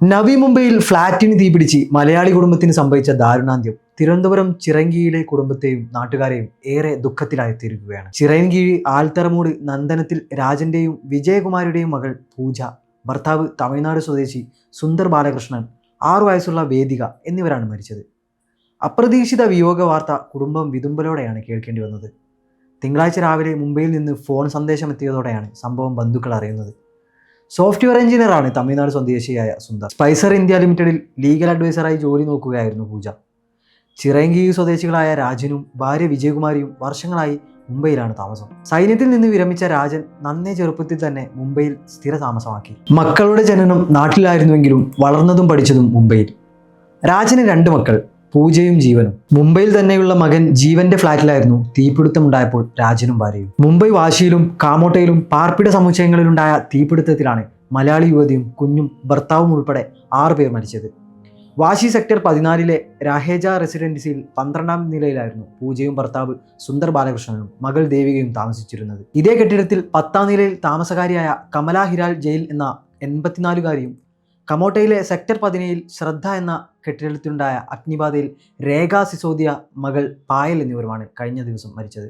നവി മുംബൈയിൽ ഫ്ളാറ്റിന് തീപിടിച്ച് മലയാളി കുടുംബത്തിന് സംഭവിച്ച ദാരുണാന്ത്യം. തിരുവനന്തപുരം ചിറങ്കിയിലെ കുടുംബത്തെയും നാട്ടുകാരെയും ഏറെ ദുഃഖത്തിലായിത്തീരുകയാണ് ചിറയൻകീഴ് ആൽത്തറമൂട് നന്ദനത്തിൽ രാജന്റെയും വിജയകുമാരിയുടെയും മകൾ പൂജ ഭർത്താവ് തമിഴ്നാട് സ്വദേശി സുന്ദർ ബാലകൃഷ്ണൻ ആറു വയസ്സുള്ള വേദിക എന്നിവരാണ് മരിച്ചത്. അപ്രതീക്ഷിത വിയോഗ വാർത്ത കുടുംബം വിതുമ്പലോടെയാണ് കേൾക്കേണ്ടി വന്നത്. തിങ്കളാഴ്ച രാവിലെ മുംബൈയിൽ നിന്ന് ഫോൺ സന്ദേശം എത്തിയതോടെയാണ് സംഭവം ബന്ധുക്കൾ അറിയുന്നത്. സോഫ്റ്റ്വെയർ എഞ്ചിനീയറാണ് തമിഴ്നാട് സ്വദേശിയായ സുന്ദർ. സ്പൈസർ ഇന്ത്യ ലിമിറ്റഡിൽ ലീഗൽ അഡ്വൈസറായി ജോലി നോക്കുകയായിരുന്നു പൂജ. ചിറയൻകീഴ് സ്വദേശികളായ രാജനും ഭാര്യ വിജയകുമാരിയും വർഷങ്ങളായി മുംബൈയിലാണ് താമസം. സൈന്യത്തിൽ നിന്ന് വിരമിച്ച രാജൻ നന്നേ ചെറുപ്പത്തിൽ തന്നെ മുംബൈയിൽ സ്ഥിര താമസമാക്കി മക്കളുടെ ജനനം നാട്ടിലായിരുന്നുവെങ്കിലും വളർന്നതും പഠിച്ചതും മുംബൈയിൽ. രാജന് രണ്ട് മക്കൾ. പൂജയും ജീവനും. മുംബൈയിൽ തന്നെയുള്ള മകൻ ജീവന്റെ ഫ്ലാറ്റിലായിരുന്നു തീപിടുത്തമുണ്ടായപ്പോൾ രാജനും ഭാര്യയും. മുംബൈ വാശിയിലും കാമോട്ടയിലും പാർപ്പിട സമുച്ചയങ്ങളിലുണ്ടായ തീപിടുത്തത്തിലാണ് മലയാളി യുവതിയും കുഞ്ഞും ഭർത്താവും ഉൾപ്പെടെ ആറ് പേർ മരിച്ചത്. വാശി സെക്ടർ പതിനാലിലെ രാഹേജ റെസിഡൻസിയിൽ പന്ത്രണ്ടാം നിലയിലായിരുന്നു പൂജയും ഭർത്താവ് സുന്ദർ ബാലകൃഷ്ണനും മകൾ ദേവികയും താമസിച്ചിരുന്നത്. ഇതേ കെട്ടിടത്തിൽ പത്താം നിലയിൽ താമസകാരിയായ കമല ഹിരാൽ ജയിൽ എന്ന എൺപത്തിനാലുകാരിയും കമോട്ടയിലെ സെക്ടർ പതിനേഴിൽ ശ്രദ്ധ എന്ന കെട്ടിടത്തിലുണ്ടായ അഗ്നിബാധയിൽ രേഖ സിസോദിയ മകൾ പായൽ എന്നിവരുമാണ് കഴിഞ്ഞ ദിവസം മരിച്ചത്.